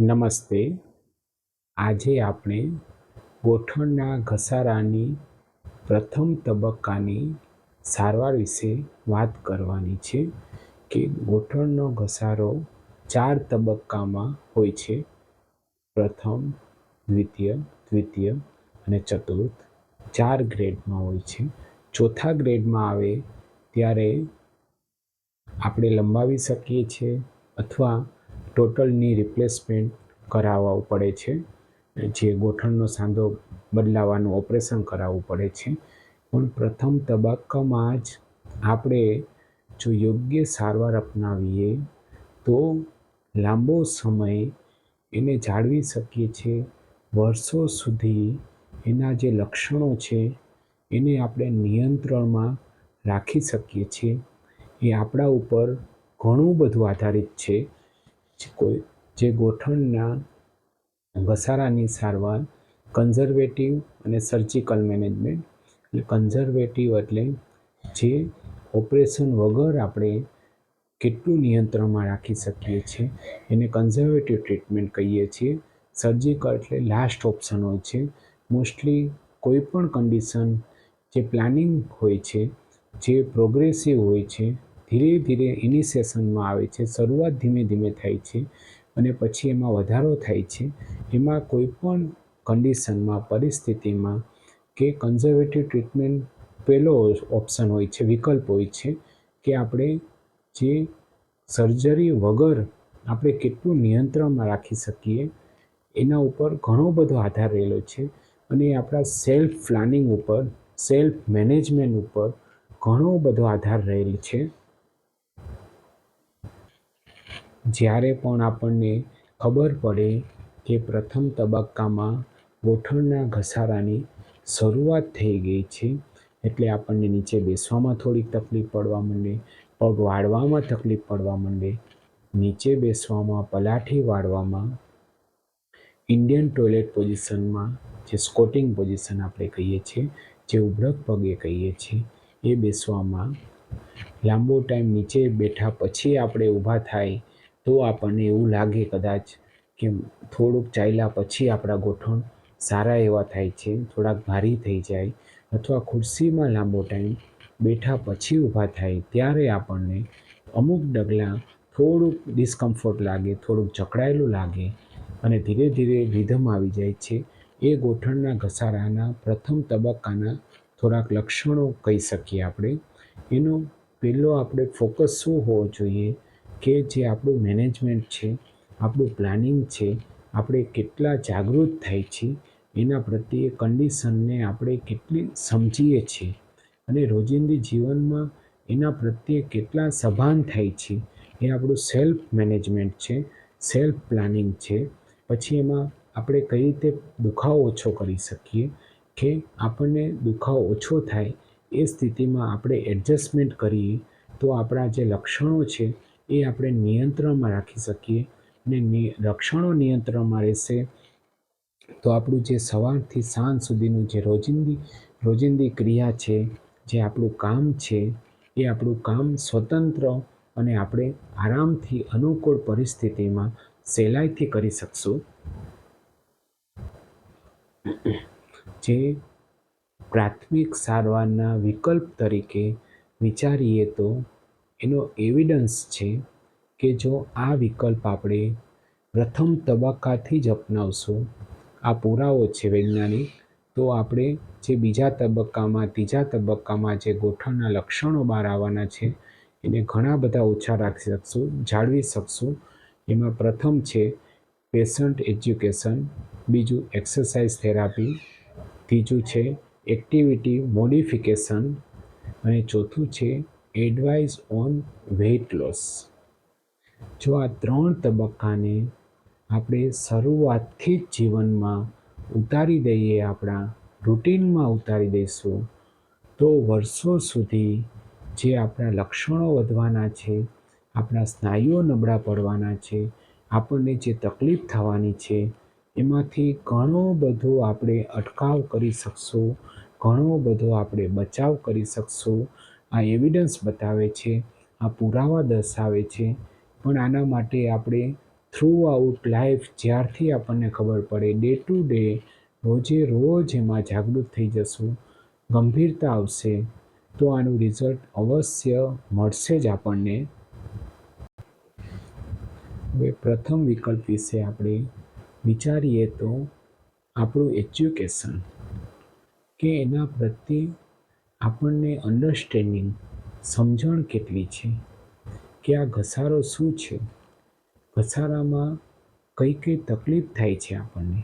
નમસ્તે. આજે આપણે ગોઠણના ઘસારાની પ્રથમ તબક્કાની સારવાર વિશે વાત કરવાની છે કે ગોઠણનો ઘસારો ચાર તબક્કામાં હોય છે. પ્રથમ, દ્વિતીય દ્વિતીય અને ચતુર્થ ચાર ગ્રેડમાં હોય છે. ચોથા ગ્રેડમાં આવે ત્યારે આપણે લંબાવી શકીએ છીએ અથવા ટોટલની રિપ્લેસમેન્ટ કરાવવું પડે છે. જે ગોઠણનો સાંધો બદલાવાનું ઓપરેશન કરાવવું પડે છે. પણ પ્રથમ તબક્કામાં જ આપણે જો યોગ્ય સારવાર અપનાવીએ તો લાંબો સમય એને જાળવી શકીએ છીએ વર્ષો સુધી એના જે લક્ષણો છે એને આપણે નિયંત્રણમાં રાખી શકીએ છીએ. એ આપણા ઉપર ઘણું બધું આધારિત છે. કોઈ, જે ગોઠણના ઘસારાની સારવાર કન્ઝર્વેટિવ અને સર્જિકલ મેનેજમેન્ટ એટલે કન્ઝર્વેટિવ એટલે જે ઓપરેશન વગર આપણે કેટલું નિયંત્રણમાં રાખી શકીએ છીએ, એને કન્ઝર્વેટિવ ટ્રીટમેન્ટ કહીએ છીએ. સર્જિકલ એટલે લાસ્ટ ઓપ્શન હોય છે. મોસ્ટલી કોઈ પણ કન્ડિશન જે પ્લાનિંગ હોય છે, જે પ્રોગ્રેસિવ હોય છે ધીરે ધીરે ઇનિશિએશનમાં આવે છે, શરૂઆત ધીમે ધીમે થાય છે અને પછી એમાં વધારો થાય છે. એમાં કોઈપણ કન્ડિશનમાં પરિસ્થિતિમાં કે કન્ઝર્વેટિવ ટ્રીટમેન્ટ પહેલો ઓપ્શન હોય છે, વિકલ્પ હોય છે કે આપણે જે સર્જરી વગર આપણે કેટલું નિયંત્રણમાં રાખી શકીએ, એના ઉપર ઘણો બધો આધાર રહેલો છે અને આપણા સેલ્ફ પ્લાનિંગ ઉપર સેલ્ફ મેનેજમેન્ટ ઉપર ઘણો બધો આધાર રહેલ છે. જ્યારે પણ આપણને ખબર પડે કે પ્રથમ તબક્કામાં ગોઠણના ઘસારાની શરૂઆત થઈ ગઈ છે, એટલે આપણને નીચે બેસવામાં થોડીક તકલીફ પડવા માંડે, પગ વાળવામાં તકલીફ પડવા માંડે, નીચે બેસવામાં, પલાઠી વાળવામાં, ઇન્ડિયન ટોયલેટ પોઝિશનમાં જે સ્કોટિંગ પોઝિશન આપણે કહીએ છીએ, જે ઉભરક પગે કહીએ છીએ, એ બેસવામાં લાંબો ટાઈમ નીચે બેઠા પછી આપણે ઊભા થાય તો આપણને એવું લાગે કદાચ કે થોડુંક ચાલ્યા પછી આપણા ગોઠણ સારા એવા થાય છે, થોડાક ભારી થઈ જાય અથવા ખુરશીમાં લાંબો ટાઈમ બેઠા પછી ઊભા થાય ત્યારે આપણને અમુક ડગલાં થોડુંક ડિસ્કમ્ફર્ટ લાગે, થોડુંક જકડાયેલું લાગે અને ધીરે ધીરે રિધમ આવી જાય છે. એ ગોઠણના ઘસારાના પ્રથમ તબક્કાના થોડાક લક્ષણો કહી શકીએ આપણે. એનો પહેલો આપણે ફોકસ શું હોવો જોઈએ? કે જે આપણું મેનેજમેન્ટ છે, આપણું પ્લાનિંગ છે, આપણે કેટલા જાગૃત થાય છે એના પ્રત્યે કન્ડિશનને આપણે કેટલી સમજીએ છીએ અને રોજિંદી જીવનમાં એના પ્રત્યે કેટલા સભાન થાય છે એ આપણું સેલ્ફ મેનેજમેન્ટ છે સેલ્ફ પ્લાનિંગ છે. પછી એમાં આપણે કઈ રીતે દુખાવો ઓછો કરી શકીએ કે આપણને દુખાવો ઓછો થાય, એ સ્થિતિમાં આપણે એડજસ્ટમેન્ટ કરીએ, તો આપણા જે લક્ષણો છે એ આપણે નિયંત્રણમાં રાખી શકીએ અને રક્ષણો નિયંત્રણમાં રહેશે. તો આપણું જે સવારથી સાંજ સુધીનું જે રોજિંદી રોજિંદી ક્રિયા છે, જે આપણું કામ છે, એ આપણું કામ સ્વતંત્ર અને આપણે આરામથી અનુકૂળ પરિસ્થિતિમાં સહેલાઈથી કરી શકશું. જે પ્રાથમિક સારવારના વિકલ્પ તરીકે વિચારીએ તો એનો એવિડન્સ છે કે જો આ વિકલ્પ આપણે પ્રથમ તબક્કાથી જ અપનાવશું, આ પુરાવો છે વૈજ્ઞાનિક, તો આપણે જે બીજા તબક્કામાં, ત્રીજા તબક્કામાં જે ગોઠણના લક્ષણો બહાર આવવાના છે, એને ઘણા બધા ઓછા રાખી શકશું, જાળવી શકશું. એમાં પ્રથમ છે પેશન્ટ એજ્યુકેશન બીજું એક્સરસાઇઝ થેરાપી ત્રીજું છે એક્ટિવિટી મોડિફિકેશન અને ચોથું છે એડવાઇસ ઓન વેઇટ લોસ. જો આ ત્રણ તબક્કાને આપણે શરૂઆતથી જ જીવનમાં ઉતારી દઈએ, આપણા રૂટીનમાં ઉતારી દઈશું, તો વર્ષો સુધી જે આપણા લક્ષણો વધવાના છે, આપણા સ્નાયુઓ નબળા પડવાના છે, આપણને જે તકલીફ થવાની છે, એમાંથી ઘણો બધો આપણે અટકાવ કરી શકશું, ઘણો બધો આપણે બચાવ કરી શકશું આ એવિડન્સ બતાવે છે, આ પુરાવા દર્શાવે છે. પણ આના માટે આપણે થ્રુ આઉટ લાઈફ જ્યારથી આપણને ખબર પડે ડે ટુ ડે રોજે રોજ એમાં જાગૃત થઈ જશું, ગંભીરતા આવશે, તો આનું રિઝલ્ટ અવશ્ય મળશે જ આપણને. હવે પ્રથમ વિકલ્પ વિશે આપણે વિચારીએ તો આપણું એજ્યુકેશન કે એના પ્રત્યે આપણને અન્ડરસ્ટેન્ડિંગ સમજણ કેટલી છે? કે આ ઘસારો શું છે? ઘસારામાં કઈ કઈ તકલીફ થાય છે આપણને?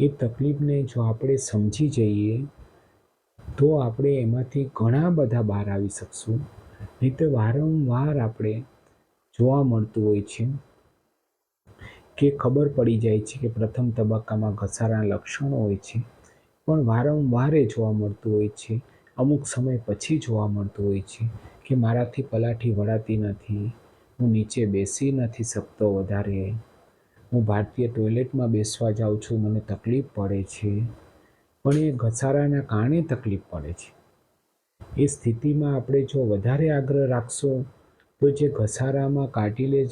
એ તકલીફને જો આપણે સમજી જઈએ, તો આપણે એમાંથી ઘણા બધા બહાર આવી શકશું. નહીં તો વારંવાર આપણે જોવા મળતું હોય છે કે ખબર પડી જાય છે કે પ્રથમ તબક્કામાં ઘસારાના લક્ષણો હોય છે. પણ વારંવાર એ જોવા મળતું હોય છે અમુક સમય પછી જોવા મળતું હોય છે કે મારાથી પલાઠી વળાતી નથી, હું નીચે બેસી નથી શકતો વધારે, હું ભારતીય ટોયલેટમાં બેસવા જાઉં છું, મને તકલીફ પડે છે, પણ એ ઘસારાના કારણે તકલીફ પડે છે. એ સ્થિતિમાં આપણે જો વધારે આગ્રહ રાખશો, તો જે ઘસારામાં કાર્ટિલેજ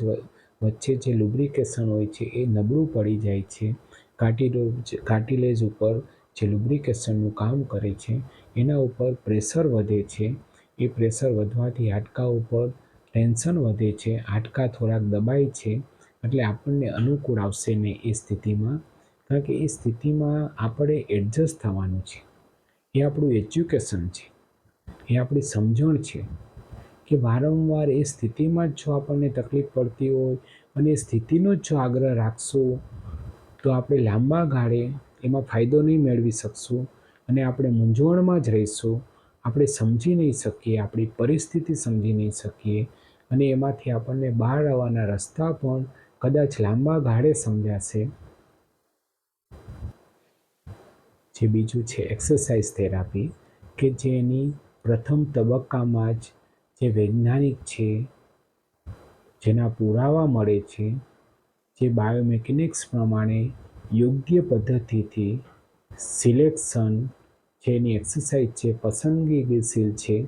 વચ્ચે જે લુબ્રિકેશન હોય છે એ નબળું પડી જાય છે. કાર્ટિલેજ કાર્ટિલેજ ઉપર જે લુબ્રિકેશનનું કામ કરે છે, એના ઉપર પ્રેશર વધે છે. એ પ્રેશર વધવાથી હાડકાં ઉપર ટેન્શન વધે છે, હાડકાં થોડાક દબાય છે, એટલે આપણને અનુકૂળ આવશે ને એ સ્થિતિમાં. કારણ કે એ સ્થિતિમાં આપણે એડજસ્ટ થવાનું છે. એ આપણું એજ્યુકેશન છે. એ આપણી સમજણ છે કે વારંવાર એ સ્થિતિમાં જ જો આપણને તકલીફ પડતી હોય અને એ સ્થિતિનો જ જો આગ્રહ રાખશું, તો આપણે લાંબા ગાળે એમાં ફાયદો નહીં મેળવી શકશું અને આપણે મૂંઝવણમાં જ રહીશું. આપણે સમજી નહીં શકીએ, આપણી પરિસ્થિતિ સમજી નહીં શકીએ અને એમાંથી આપણને બહાર આવવાના રસ્તા પણ કદાચ લાંબા ગાળે સમજાશે. જે બીજું છે એક્સરસાઇઝ થેરાપી, કે જેની પ્રથમ તબક્કામાં જ જે વૈજ્ઞાનિક છે, જેના પુરાવા મળે છે, જે બાયોમેકેનિક્સ પ્રમાણે યોગ્ય પદ્ધતિથી સિલેક્શન જેની એક્સરસાઇઝ છે, પસંદગીશીલ છે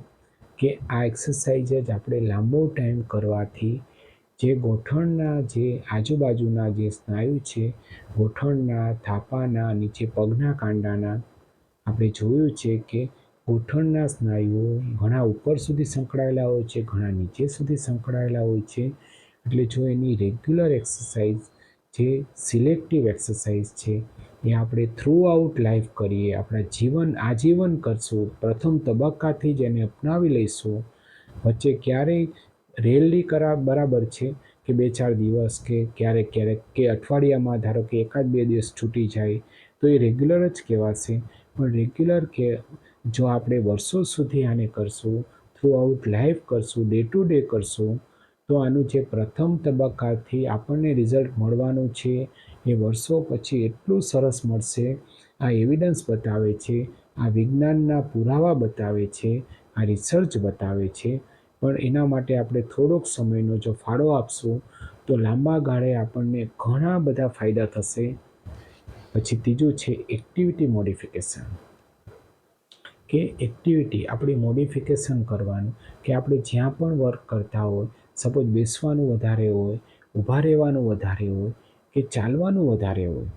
કે આ એક્સરસાઇઝ જ આપણે લાંબો ટાઈમ કરવાથી જે ગોઠણના જે આજુબાજુના જે સ્નાયુ છે, ગોઠણના થાપાના, નીચે પગના કાંડાના, આપણે જોયું છે કે ગોઠણના સ્નાયુઓ ઘણા ઉપર સુધી સંકળાયેલા હોય છે, ઘણા નીચે સુધી સંકળાયેલા હોય છે. એટલે જો એની રેગ્યુલર એક્સરસાઇઝ જે સિલેક્ટિવ એક્સરસાઇઝ છે, એ આપણે થ્રુ આઉટ લાઈફ કરીએ, આપણા જીવન આજીવન કરશું, પ્રથમ તબક્કાથી જ એને અપનાવી લઈશું. વચ્ચે ક્યારેય રેલી કરા બરાબર છે કે બે ચાર દિવસ કે ક્યારેક ક્યારેક કે અઠવાડિયામાં ધારો કે એકાદ બે દિવસ છૂટી જાય, તો એ રેગ્યુલર જ કહેવાશે. પણ રેગ્યુલર કે જો આપણે વર્ષો સુધી આને કરશું થ્રુ આઉટ લાઈફ કરશું ડે ટુ ડે કરશું તો આનું જે પ્રથમ તબક્કાથી આપણને રિઝલ્ટ મળવાનું છે, એ વર્ષો પછી એટલું સરસ મળશે. આ એવિડન્સ બતાવે છે, આ વિજ્ઞાનના પુરાવા બતાવે છે, આ રિસર્ચ બતાવે છે. પણ એના માટે આપણે થોડોક સમયનો જો ફાળો આપશું, તો લાંબા ગાળે આપણને ઘણા બધા ફાયદા થશે. પછી ત્રીજું છે એક્ટિવિટી મોડિફિકેશન કે એક્ટિવિટી આપણી મોડિફિકેશન કરવાનું, કે આપણે જ્યાં પણ વર્ક કરતા હોય સપોઝ બેસવાનું વધારે હોય, ઊભા રહેવાનું વધારે હોય કે ચાલવાનું વધારે હોય,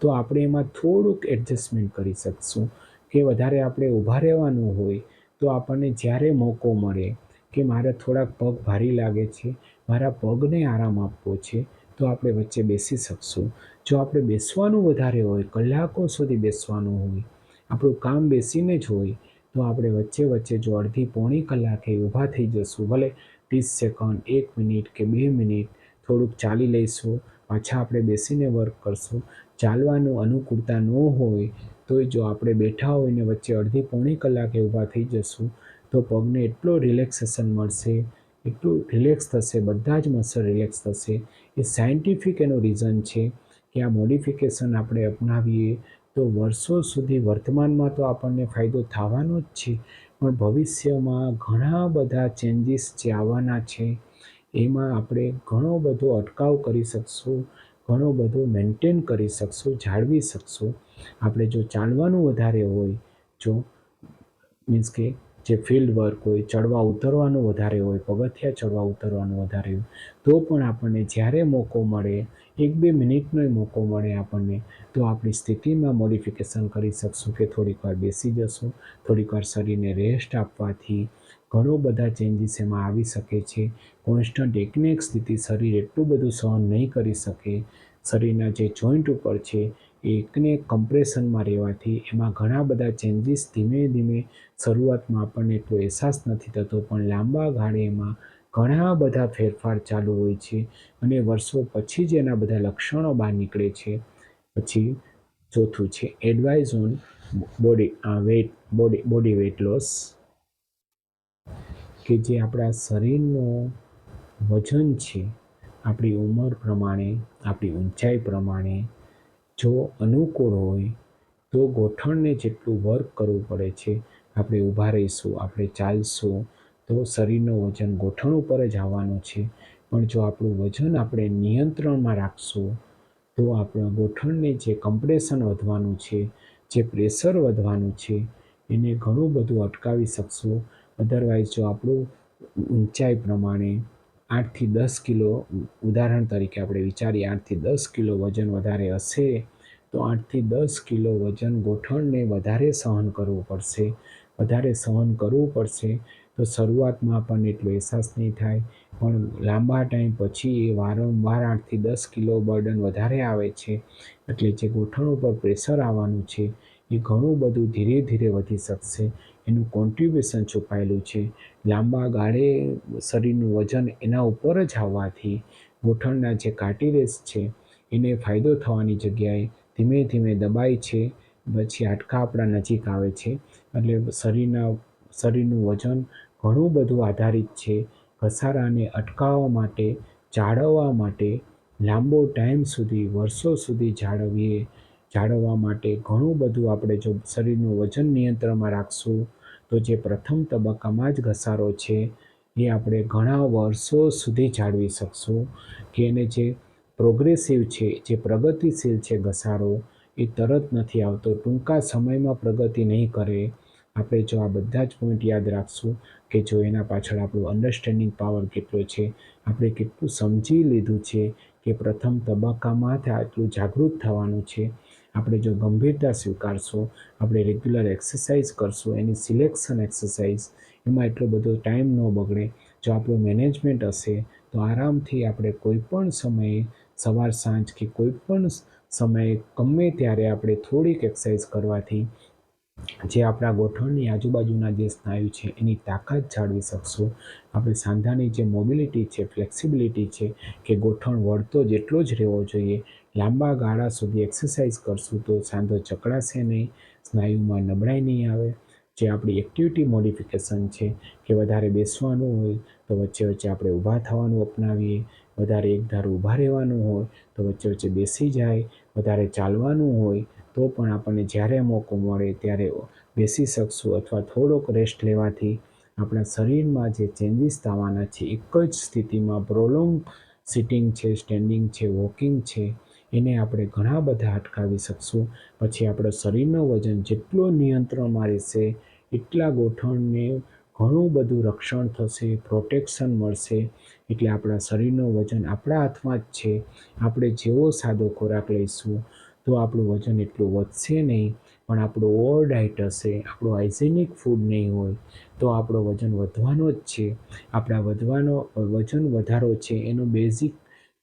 તો આપણે એમાં થોડુંક એડજસ્ટમેન્ટ કરી શકશું કે વધારે આપણે ઊભા રહેવાનું હોય તો આપણને જ્યારે મોકો મળે કે મારે થોડાક પગ ભારી લાગે છે, મારા પગને આરામ આપવો છે, તો આપણે વચ્ચે બેસી શકશું. જો આપણે બેસવાનું વધારે હોય, કલાકો સુધી બેસવાનું હોય, આપણું કામ બેસીને જ હોય, તો આપણે વચ્ચે વચ્ચે જો અડધી પોણી કલાકે ઊભા થઈ જશું, ભલે ત્રીસ સેકન્ડ, એક મિનિટ કે બે મિનિટ થોડુંક ચાલી લઈશું. પાછા આપણે બેસીને વર્ક કરશું. ચાલવાનું અનુકૂળતા ન હોય તો જો આપણે બેઠા હોઈને વચ્ચે અડધી પોણી કલાકે ઊભા થઈ જશું, તો પગને એટલો રિલેક્સેશન મળશે, એટલું રિલેક્સ થશે, બધા જ મસલ રિલેક્સ થશે. એ સાયન્ટિફિક એનું રીઝન છે કે આ મોડિફિકેશન આપણે અપનાવીએ તો વર્ષો સુધી વર્તમાનમાં તો આપણને ફાયદો થવાનો જ છે. પણ ભવિષ્યમાં ઘણા બધા ચેન્જીસ જે આવવાના છે. એમાં આપણે ઘણો બધો અટકાવ કરી શકશું, ઘણો બધો મેન્ટેન કરી શકશું, જાળવી શકશું. આપણે જો ચાલવાનું વધારે હોય, જો મીન્સ કે જે ફિલ્ડ વર્ક હોય, ચડવા ઉતરવાનું વધારે હોય, પગથિયા ચડવા ઉતરવાનું વધારે હોય, તો પણ આપણને જ્યારે મોકો મળે, એક બે મિનિટનો મોકો મળે આપણને, તો આપણી સ્થિતિમાં મોડિફિકેશન કરી શકશું કે થોડીક વાર બેસી જશું, થોડીક વાર શરીરને રેસ્ટ આપવાથી ઘણો બધા ચેન્જીસ એમાં આવી શકે છે. કોન્સ્ટન્ટ એકને એક સ્થિતિ શરીર એટલું બધું સહન નહીં કરી શકે, શરીરના જે જોઈન્ટ ઉપર છે એકને એક કમ્પ્રેશનમાં રહેવાથી એમાં ઘણા બધા ચેન્જીસ ધીમે ધીમે શરૂઆતમાં આપણને એટલો અહેસાસ નથી થતો, પણ લાંબા ગાળે એમાં ઘણા બધા ફેરફાર ચાલુ હોય છે અને વર્ષો પછી જ એના બધા લક્ષણો બહાર નીકળે છે. પછી ચોથું છે advice on body weight body body weight loss કે જે આપણા શરીરનું વજન છે, આપણી ઉંમર પ્રમાણે, આપણી ઊંચાઈ પ્રમાણે જો અનુકૂળ હોય, તો ગોઠણને જેટલું વર્ક કરવું પડે છે, આપણે ઊભા રહીશું, આપણે ચાલશું, તો શરીરનું વજન ગોઠણ ઉપર જ આવવાનું છે. પણ જો આપણું વજન આપણે નિયંત્રણમાં રાખશું, તો આપણા ગોઠણને જે કમ્પ્રેશન વધવાનું છે, જે પ્રેશર વધવાનું છે, એને ઘણું બધું અટકાવી શકશું. અધરવાઇઝ જો આપણું ઊંચાઈ પ્રમાણે આઠથી દસ કિલો ઉદાહરણ તરીકે આપણે વિચારીએ, આઠથી દસ કિલો વજન વધારે હશે તો આઠથી દસ કિલો વજન ગોઠણને વધારે સહન કરવું પડશે. વધારે સહન કરવું પડશે તો શરૂઆતમાં આપણને એટલો અહેસાસ નહીં થાય, પણ લાંબા ટાઈમ પછી એ વારંવાર આઠથી દસ કિલો બર્ડન વધારે આવે છે. એટલે જે ગોઠણ ઉપર પ્રેશર આવવાનું છે, એ ઘણું બધું ધીરે ધીરે વધી શકશે. એનું કોન્ટ્રીબ્યુશન છુપાયેલું છે. લાંબા ગાળે શરીરનું વજન એના ઉપર જ આવવાથી ગોઠણના જે કાર્ટિલેજ છે, એને ફાયદો થવાની જગ્યાએ ધીમે ધીમે દબાય છે. પછી હાડકાં આપણા નજીક આવે છે. એટલે શરીરના, શરીરનું વજન ઘણું બધું આધારિત છે. ઘસારાને અટકાવવા માટે, જાળવવા માટે, લાંબો ટાઈમ સુધી, વર્ષો સુધી જાળવીએ, જાળવવા માટે ઘણું બધું આપણે જો શરીરનું વજન નિયંત્રણમાં રાખશું તો જે પ્રથમ તબક્કામાં જ ઘસારો છે, એ આપણે ઘણા વર્ષો સુધી જાળવી શકશું કે એને જે પ્રોગ્રેસિવ છે, જે પ્રગતિશીલ છે ઘસારો, એ તરત નથી આવતો. ટૂંકા સમયમાં પ્રગતિ નહીં કરે. આપણે જો આ બધા જ પોઈન્ટ યાદ રાખશું કે જો એના પાછળ આપણું અન્ડરસ્ટેન્ડિંગ પાવર કેટલો છે, આપણે કેટલું સમજી લીધું છે કે પ્રથમ તબક્કામાં આટલું જાગૃત થવાનું છે. આપણે જો ગંભીરતા સ્વીકારશું, આપણે રેગ્યુલર એક્સરસાઇઝ કરશું, એની સિલેક્શન એક્સરસાઇઝ એમાં એટલો બધો ટાઈમ ન બગડે. જો આપણું મેનેજમેન્ટ હશે, તો આરામથી આપણે કોઈ પણ સમયે સવાર સાંજ કે કોઈ પણ સમયે ગમે ત્યારે આપણે થોડીક એક્સરસાઇઝ કરવાથી જે આપણા ગોઠણની આજુબાજુના જે સ્નાયુ છે, એની તાકાત જાળવી શકશું. આપણે સાંધાની જે મોબિલિટી છે ફ્લેક્સિબિલિટી છે, કે ગોઠણ વળતો જેટલો જ રહેવો જોઈએ લાંબા ગાળા સુધી એક્સરસાઇઝ કરશું તો સાંધો ચકડાશે નહીં, સ્નાયુમાં નબળાઈ નહીં આવે. જે આપણી એક્ટિવિટી મોડિફિકેશન છે કે વધારે બેસવાનું હોય તો વચ્ચે વચ્ચે આપણે ઊભા થવાનું અપનાવીએ, વધારે એક ધારું ઊભા રહેવાનું હોય તો વચ્ચે વચ્ચે બેસી જાય, વધારે ચાલવાનું હોય તો પણ આપણને જ્યારે મોકો મળે ત્યારે બેસી શકશું અથવા થોડોક રેસ્ટ લેવાથી આપણા શરીરમાં જે ચેન્જીસ થવાના છે, એક જ સ્થિતિમાં પ્રોલોંગ સિટિંગ છે સ્ટેન્ડિંગ છે વોકિંગ છે એને આપણે ઘણા બધા અટકાવી શકશું. પછી આપણો શરીરનું વજન જેટલો નિયંત્રણમાં રહેશે એટલા ગોઠણને ઘણું બધું રક્ષણ થશે પ્રોટેક્શન મળશે. એટલે આપણા શરીરનું વજન આપણા હાથમાં જ છે. આપણે જેવો સાદો ખોરાક લઈશું તો આપણું વજન એટલું વધશે નહીં. પણ આપણું ઓવર ડાયટ હશે, આપણું હાઇજેનિક ફૂડ નહીં હોય તો આપણો વજન વધવાનો જ છે. આપણા વધવાનો, વજન વધારો છે, એનો બેઝિક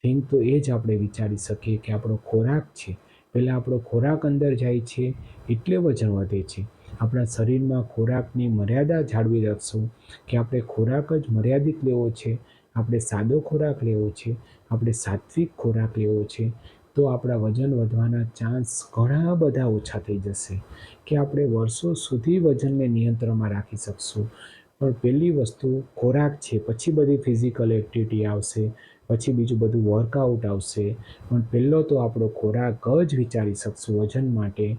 થિંગ તો એ જ આપણે વિચારી શકીએ કે આપણો ખોરાક છે. પહેલાં આપણો ખોરાક અંદર જાય છે, એટલે વજન વધે છે. આપણા શરીરમાં ખોરાકની મર્યાદા જાળવી રાખશું કે આપણે ખોરાક જ મર્યાદિત લેવો છે, આપણે સાદો ખોરાક લેવો છે, આપણે સાત્વિક ખોરાક લેવો છે, તો આપણા વજન વધવાના ચાન્સ ઘણા બધા ઓછા થઈ જશે. કે આપણે વર્ષો સુધી વજનને નિયંત્રણમાં રાખી શકશું. પણ પહેલી વસ્તુ ખોરાક છે, પછી બધી ફિઝિકલ એક્ટિવિટી આવશે. પછી બીજું બધું વર્કઆઉટ આવશે. પણ પહેલો તો આપણો ખોરાક જ વિચારી શકશું વજન માટે.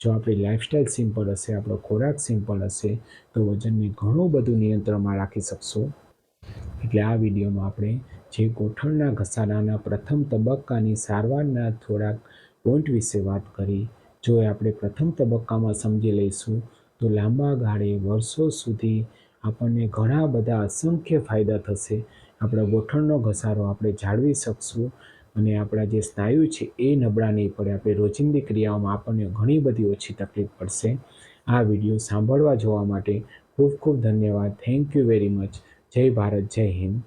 જો આપણી લાઇફસ્ટાઈલ સિમ્પલ હશે, આપણો ખોરાક સિમ્પલ હશે, તો વજનને ઘણું બધું નિયંત્રણમાં રાખી શકશું. એટલે આ વિડીયોમાં આપણે જે ગોઠણના ઘસારાના પ્રથમ તબક્કાની સારવારના થોડાક પોઈન્ટ વિશે વાત કરી. જો એ આપણે પ્રથમ તબક્કામાં સમજી લઈશું, તો લાંબા ગાળે વર્ષો સુધી આપણને ઘણા બધા અસંખ્ય ફાયદા થશે. આપણા ગોઠણનો ઘસારો આપણે જાળવી શકશું અને આપણા જે સ્નાયુ છે એ નબળા નહીં પડે. આપણે રોજિંદી ક્રિયાઓમાં આપણને ઘણી બધી ઓછી તકલીફ પડશે. આ વીડિયો સાંભળવા જોવા માટે ખૂબ ખૂબ ધન્યવાદ. થેન્ક યુ વેરી મચ જય ભારત, જય હિન્દ.